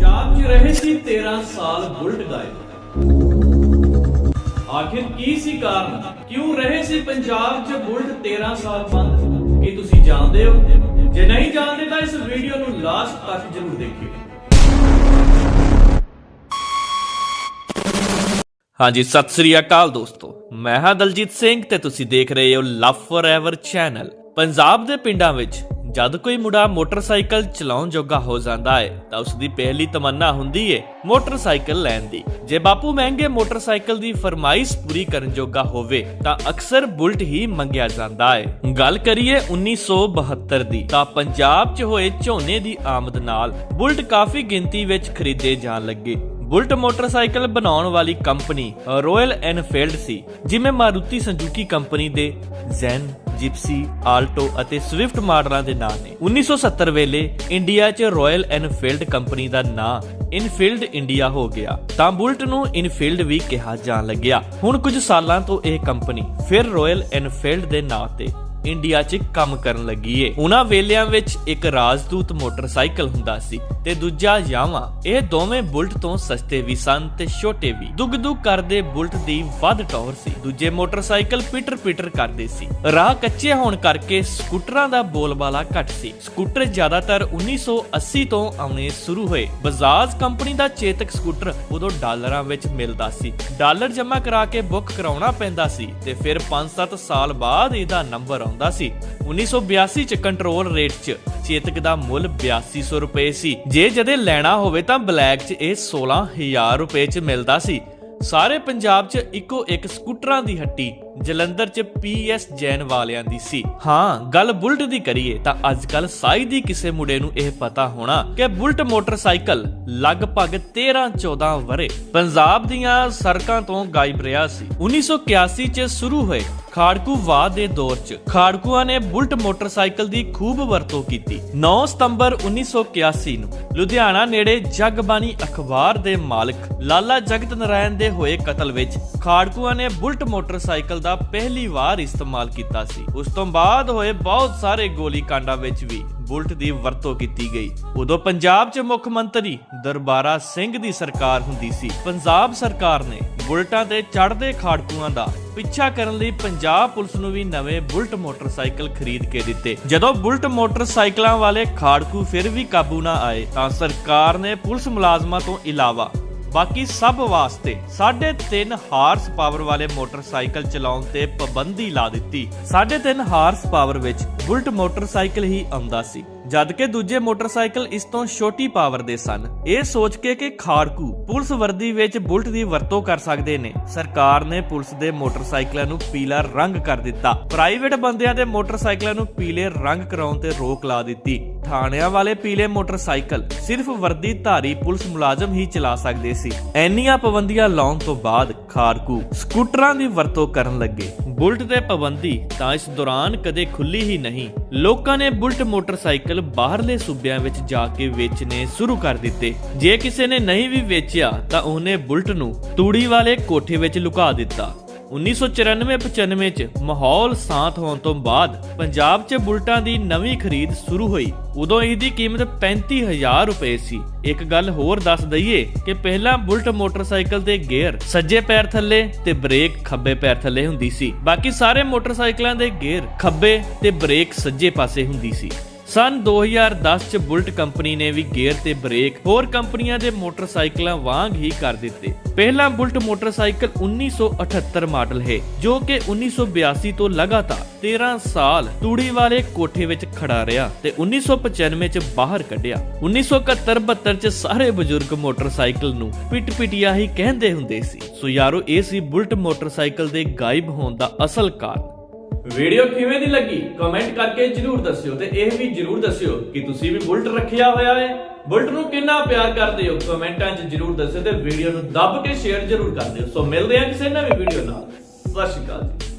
ਪੰਜਾਬ 'ਚ ਰਹੇ ਸੀ 13 ਸਾਲ ਬੁਲਟ ਗਾਇਬ। ਆਖਿਰ ਕੀ ਸੀ ਕਾਰਨ? ਕਿਉਂ ਰਹੇ ਸੀ ਪੰਜਾਬ 'ਚ ਬੁਲਟ 13 ਸਾਲ ਬੰਦ? ਕੀ ਤੁਸੀਂ ਜਾਣਦੇ ਹੋ? ਜੇ ਨਹੀਂ ਜਾਣਦੇ ਤਾਂ ਇਸ ਵੀਡੀਓ ਨੂੰ ਲਾਸਟ ਤੱਕ ਜ਼ਰੂਰ ਦੇਖਿਓ। ਹਾਂਜੀ, ਸਤਿ ਸ੍ਰੀ ਅਕਾਲ ਦੋਸਤੋ। ਮੈਂ ਹਾਂ ਦਲਜੀਤ ਸਿੰਘ ਤੇ ਤੁਸੀਂ ਦੇਖ ਰਹੇ ਹੋ ਲਵ ਫੋਰਐਵਰ ਚੈਨਲ ਪੰਜਾਬ ਦੇ ਪਿੰਡਾਂ ਵਿੱਚ ਜਦ ਕੋਈ ਮੁੰਡਾ ਮੋਟਰਸਾਈਕਲ ਚਲਾਉਣ ਜੋਗਾ ਹੋ ਜਾਂਦਾ ਹੈ ਤਾਂ ਉਸ ਦੀ ਪਹਿਲੀ ਤਮੰਨਾ ਹੁੰਦੀ ਹੈ ਮੋਟਰਸਾਈਕਲ ਲੈਣ ਦੀ। ਜੇ ਬਾਪੂ ਮਹਿੰਗੇ ਮੋਟਰਸਾਈਕਲ ਦੀ ਫਰਮਾਇਸ਼ ਪੂਰੀ ਕਰਨ ਜੋਗਾ ਹੋਵੇ, ਤਾਂ ਅਕਸਰ ਬੁਲਟ ਹੀ ਮੰਗਿਆ ਜਾਂਦਾ ਹੈ ਗੱਲ ਕਰੀਏ 1972 ਦੀ, ਤਾਂ ਪੰਜਾਬ 'ਚ ਹੋਏ ਝੋਨੇ ਦੀ ਆਮਦ ਨਾਲ ਬੁਲਟ ਕਾਫੀ ਗਿਣਤੀ ਵਿੱਚ ਖਰੀਦੇ ਜਾਣ ਲੱਗੇ। ਬੁਲਟ ਮੋਟਰਸਾਈਕਲ ਬਣਾਉਣ ਵਾਲੀ ਕੰਪਨੀ ਰਾਇਲ ਐਨਫੀਲਡ ਸੀ, ਜਿਵੇਂ ਮਾਰੂਤੀ ਸੰਜੂਕੀ ਕੰਪਨੀ ਦੇ ਜ਼ੈਨ ਜਿਪਸੀ, ਆਲਟੋ ਅਤੇ ਸਵਿਫਟ ਮਾਡਲਾਂ ਦੇ ਨਾਂ ਨੇ। 1970 ਵੇਲੇ ਇੰਡੀਆ 'ਚ ਰਾਇਲ ਐਨਫੀਲਡ ਕੰਪਨੀ ਦਾ ਨਾਂ ਇਨਫੀਲਡ ਇੰਡੀਆ ਹੋ ਗਿਆ। ਤਾਂ ਬੁਲਟ ਨੂੰ ਇਨਫੀਲਡ ਵੀ ਕਿਹਾ ਜਾਣ ਲੱਗਿਆ। ਹੁਣ ਕੁਝ ਸਾਲਾਂ ਤੋਂ ਇਹ ਕੰਪਨੀ ਫਿਰ ਰਾਇਲ ਐਨਫੀਲਡ ਦੇ ਨਾਂ ਤੇ ਇੰਡੀਆ 'ਚ ਕੰਮ ਕਰਨ ਲੱਗੀ ਏ। ਉਹਨਾਂ ਵੇਲਿਆਂ ਵਿੱਚ ਇੱਕ ਰਾਜਦੂਤ ਮੋਟਰਸਾਈਕਲ ਹੁੰਦਾ ਸੀ ਤੇ ਦੂਜਾ ਯਾਮਾ ਇਹ ਦੋਵੇਂ ਬੁਲਟ ਤੋਂ ਸਸਤੇ ਵੀ ਸਨ ਤੇ ਛੋਟੇ ਵੀ। ਦੁੱਗ ਕਰਦੇ ਬੁਲਟ ਦੀ ਵੱਧ ਟੌਰ ਸੀ। ਦੂਜੇ ਮੋਟਰਸਾਈਕਲ ਪੀਟਰ ਪੀਟਰ ਕਰਦੇ ਸੀ। ਰਾਹ ਕੱਚੇ ਹੋਣ ਕਰਕੇ ਸਕੂਟਰਾਂ ਦਾ ਬੋਲਬਾਲਾ ਘੱਟ ਸੀ। ਸਕੂਟਰ ਜ਼ਿਆਦਾਤਰ 1980 ਤੋਂ ਆਉਣੇ ਸ਼ੁਰੂ ਹੋਏ। ਬਜਾਜ ਕੰਪਨੀ ਦਾ ਚੇਤਕ ਸਕੂਟਰ ਉਦੋਂ ਡਾਲਰਾਂ ਵਿੱਚ ਮਿਲਦਾ ਸੀ। ਡਾਲਰ ਜਮ੍ਹਾਂ ਕਰਾ ਕੇ ਬੁੱਕ ਕਰਾਉਣਾ ਪੈਂਦਾ ਸੀ ਤੇ ਫਿਰ 5-7 ਸਾਲ ਬਾਅਦ ਇਹਦਾ ਨੰਬਰ ਹੁੰਦਾ ਸੀ। 1982 ਚ ਕੰਟਰੋਲ ਰੇਟ ਚ ਚੇਤਕ ਦਾ ਮੁੱਲ 8200 ਰੁਪਏ ਸੀ। ਜੇ ਜਦੇ ਲੈਣਾ ਹੋਵੇ ਤਾਂ ਬਲੈਕ ਚ ਇਹ 16000 ਰੁਪਏ ਚ ਮਿਲਦਾ ਸੀ। ਸਾਰੇ ਪੰਜਾਬ 'ਚ ਇੱਕੋ ਇੱਕ ਸਕੂਟਰਾਂ ਦੀ ਹੱਟੀ ਜਲੰਧਰ 'ਚ ਪੀਐਸ ਜੈਨ ਵਾਲਿਆਂ ਦੀ ਸੀ। ਹਾਂ। ਗੱਲ ਬੁਲਟ ਦੀ ਕਰੀਏ ਤਾਂ ਅੱਜ ਕੱਲ ਸਾਈ ਦੀ ਕਿਸੇ ਮੁੰਡੇ ਨੂੰ ਇਹ ਪਤਾ ਹੋਣਾ ਕਿ ਬੁਲਟ ਮੋਟਰਸਾਈਕਲ ਲਗਭਗ 13-14 ਵਰੇ ਪੰਜਾਬ ਦੀਆਂ ਸੜਕਾਂ ਤੋਂ ਗਾਇਬ ਰਿਹਾ ਸੀ। 1981 'ਚ ਸ਼ੁਰੂ ਹੋਏ ਖਾੜਕੂ ਵਾਦ ਦੇ ਦੌਰ 'ਚ ਖਾੜਕੂਆਂ ਨੇ ਬੁਲਟ ਮੋਟਰਸਾਈਕਲ ਦੀ ਖੂਬ ਵਰਤੋਂ ਕੀਤੀ। 9 ਸਤੰਬਰ 1981 ਨੂੰ ਲੁਧਿਆਣਾ ਨੇੜੇ ਜਗਬਾਣੀ ਅਖਬਾਰ ਦੇ ਮਾਲਕ ਲਾਲਾ ਜਗਤ ਨਾਰਾਇਣ ਦੇ ਹੋਏ ਕਤਲ ਵਿੱਚ ਖਾੜਕੂਆਂ ਨੇ ਬੁਲਟ ਮੋਟਰਸਾਈਕਲ ਦਾ ਪਹਿਲੀ ਵਾਰ ਇਸਤੇਮਾਲ ਕੀਤਾ ਸੀ। ਉਸ ਤੋਂ ਬਾਅਦ ਹੋਏ ਬਹੁਤ ਸਾਰੇ ਗੋਲੀ ਕਾਂਡਾਂ ਵਿੱਚ ਵੀ ਬੁਲਟ ਦੀ ਵਰਤੋਂ ਕੀਤੀ ਗਈ। ਉਦੋਂ ਪੰਜਾਬ 'ਚ ਮੁੱਖ ਮੰਤਰੀ ਦਰਬਾਰਾ ਸਿੰਘ ਦੀ ਸਰਕਾਰ ਹੁੰਦੀ ਸੀ। ਪੰਜਾਬ ਸਰਕਾਰ ਨੇ ਬੁਲਟਾਂ ਤੇ ਚੜ੍ਹਦੇ ਖਾੜਕੂਆਂ ਦਾ ਪਿੱਛਾ ਕਰਨ ਲਈ ਪੰਜਾਬ ਪੁਲਿਸ ਨੂੰ ਵੀ ਨਵੇਂ ਬੁਲਟ ਮੋਟਰਸਾਈਕਲ ਖਰੀਦ ਕੇ ਦਿੱਤੇ। ਜਦੋਂ ਬੁਲਟ ਮੋਟਰਸਾਈਕਲਾਂ ਵਾਲੇ ਖਾੜਕੂ ਫਿਰ ਵੀ ਕਾਬੂ ਨਾ ਆਏ ਤਾਂ ਸਰਕਾਰ ਨੇ ਪੁਲਿਸ ਮੁਲਾਜ਼ਮਾਂ ਤੋਂ ਇਲਾਵਾ ਬਾਕੀ ਸਭ ਵਾਸਤੇ 3.5 ਹਾਰਸ ਪਾਵਰ ਵਾਲੇ ਮੋਟਰਸਾਈਕਲ ਚਲਾਉਣ ਤੇ ਪਾਬੰਦੀ ਲਾ ਦਿੱਤੀ। 3.5 ਹਾਰਸ ਪਾਵਰ ਵਿੱਚ ਬੁਲਟ ਮੋਟਰਸਾਈਕਲ ਹੀ ਆਉਂਦਾ ਸੀ, ਜਦ ਕਿ ਦੂਜੇ ਮੋਟਰਸਾਈਕਲ ਇਸ ਤੋਂ ਛੋਟੀ ਪਾਵਰ ਦੇ ਸਨ। ਇਹ ਸੋਚ ਕੇ ਕਿ ਖਾੜਕੂ ਪੁਲਿਸ ਵਰਦੀ ਵਿੱਚ ਬੁਲਟ ਦੀ ਵਰਤੋਂ ਕਰ ਸਕਦੇ ਨੇ। ਸਰਕਾਰ ਨੇ ਪੁਲਿਸ ਦੇ ਮੋਟਰਸਾਈਕਲਾਂ ਨੂੰ ਪੀਲਾ ਰੰਗ ਕਰ ਦਿੱਤਾ। ਪ੍ਰਾਈਵੇਟ ਬੰਦਿਆਂ ਦੇ ਮੋਟਰਸਾਈਕਲਾਂ ਨੂੰ ਪੀਲੇ ਰੰਗ ਕਰਾਉਣ ਤੇ ਰੋਕ ਲਾ ਦਿੱਤੀ। ਥਾਣਿਆਂ ਵਾਲੇ ਪੀਲੇ ਮੋਟਰਸਾਈਕਲ ਸਿਰਫ ਵਰਦੀ ਧਾਰੀ ਪੁਲਿਸ ਮੁਲਾਜ਼ਮ ਹੀ ਚਲਾ ਸਕਦੇ ਸੀ। ਐਨੀਆਂ ਪਾਬੰਦੀਆਂ ਲਾਉਣ ਤੋਂ ਬਾਅਦ ਖਾੜਕੂ ਸਕੂਟਰਾਂ ਦੀ ਵਰਤੋਂ ਕਰਨ ਲੱਗੇ। ਬੁਲਟ ਤੇ ਪਾਬੰਦੀ ਤਾਂ ਇਸ ਦੌਰਾਨ ਕਦੇ ਖੁੱਲੀ ਹੀ ਨਹੀਂ। ਲੋਕਾਂ ਨੇ ਬੁਲਟ ਮੋਟਰਸਾਈਕਲ ਬਾਹਰਲੇ ਸੂਬਿਆਂ ਵਿੱਚ ਜਾ ਕੇ ਵੇਚਣੇ ਸ਼ੁਰੂ ਕਰ ਦਿੱਤੇ। ਜੇ ਕਿਸੇ ਨੇ ਨਹੀਂ ਵੀ ਵੇਚਿਆ ਤਾਂ ਉਹਨੇ ਬੁਲਟ ਨੂੰ ਤੂੜੀ ਵਾਲੇ ਕੋਠੇ ਵਿੱਚ ਲੁਕਾ ਦਿੱਤਾ। 1994-95 ਚ ਮਾਹੌਲ ਸ਼ਾਂਤ ਹੋਣ ਤੋਂ ਬਾਅਦ ਪੰਜਾਬ 'ਚ ਬੁਲਟਾਂ ਦੀ ਨਵੀਂ ਖਰੀਦ ਸ਼ੁਰੂ ਹੋਈ। ਉਦੋਂ ਇਹਦੀ ਕੀਮਤ 35000 ਰੁਪਏ ਸੀ। ਇੱਕ ਗੱਲ ਹੋਰ ਦੱਸ ਦਈਏ ਕਿ ਪਹਿਲਾਂ ਬੁਲਟ ਮੋਟਰਸਾਈਕਲ ਦੇ ਗੇਅਰ ਸੱਜੇ ਪੈਰ ਥੱਲੇ ਤੇ ਬ੍ਰੇਕ ਖੱਬੇ ਪੈਰ ਥੱਲੇ ਹੁੰਦੀ ਸੀ। ਬਾਕੀ ਸਾਰੇ ਮੋਟਰਸਾਈਕਲਾਂ ਦੇ ਗੇਅਰ ਖੱਬੇ ਤੇ ਬ੍ਰੇਕ ਸੱਜੇ ਪਾਸੇ ਹੁੰਦੀ ਸੀ। ਸਨ 2010 ਚ ਬੁਲਟ ਕੰਪਨੀ ਨੇ ਵੀ ਗੇਅਰ ਤੇ ਬ੍ਰੇਕ ਹੋਰ ਕੰਪਨੀਆਂ ਦੇ ਮੋਟਰਸਾਈਕਲਾਂ ਵਾਂਗ ਹੀ ਕਰ ਦਿੱਤੇ। ਪਹਿਲਾ ਬੁਲਟ ਮੋਟਰਸਾਈਕਲ 1978 ਮਾਡਲ ਹੈ, ਜੋ ਕਿ 1982 ਤੋਂ ਲਗਾਤਾਰ 13 ਸਾਲ ਤੂੜੀ ਵਾਲੇ ਕੋਠੇ ਵਿੱਚ ਖੜਾ ਰਿਹਾ ਤੇ 1995 ਚ ਬਾਹਰ ਕੱਢਿਆ। 1971-72 ਚ ਸਾਰੇ ਬਜ਼ੁਰਗ ਮੋਟਰਸਾਈਕਲ ਨੂੰ ਪਿਟ ਪਿਟਿਆ ਹੀ ਕਹਿੰਦੇ ਹੁੰਦੇ ਸੀ। ਸੋ ਯਾਰੋ, ਇਹ ਸੀ ਬੁਲਟ ਮੋਟਰਸਾਈਕਲ ਦੇ ਗਾਇਬ ਹੋਣ ਦਾ ਅਸਲ ਕਾਰਨ। ਵੀਡੀਓ ਕਿਵੇਂ ਦੀ ਲੱਗੀ? ਕਮੈਂਟ ਕਰਕੇ ਜਰੂਰ ਦੱਸਿਓ ਤੇ ਇਹ ਵੀ ਜਰੂਰ ਦੱਸਿਓ ਕਿ ਤੁਸੀਂ ਵੀ ਬੁਲਟ ਰੱਖਿਆ ਹੋਇਆ ਹੈ। ਬੁਲਟ ਨੂੰ ਕਿੰਨਾ ਪਿਆਰ ਕਰਦੇ ਹੋ? ਕਮੈਂਟਾਂ 'ਚ ਜਰੂਰ ਦੱਸਿਓ ਤੇ ਵੀਡੀਓ ਨੂੰ ਦੱਬ ਕੇ ਸ਼ੇਅਰ ਜਰੂਰ ਕਰ ਦਿਓ। ਸੋ ਮਿਲਦੇ ਹਾਂ ਕਿਸੇ ਨਵੀਂ ਵੀਡੀਓ ਨਾਲ। ਸਤਿ ਸ਼੍ਰੀ ਅਕਾਲ ਜੀ।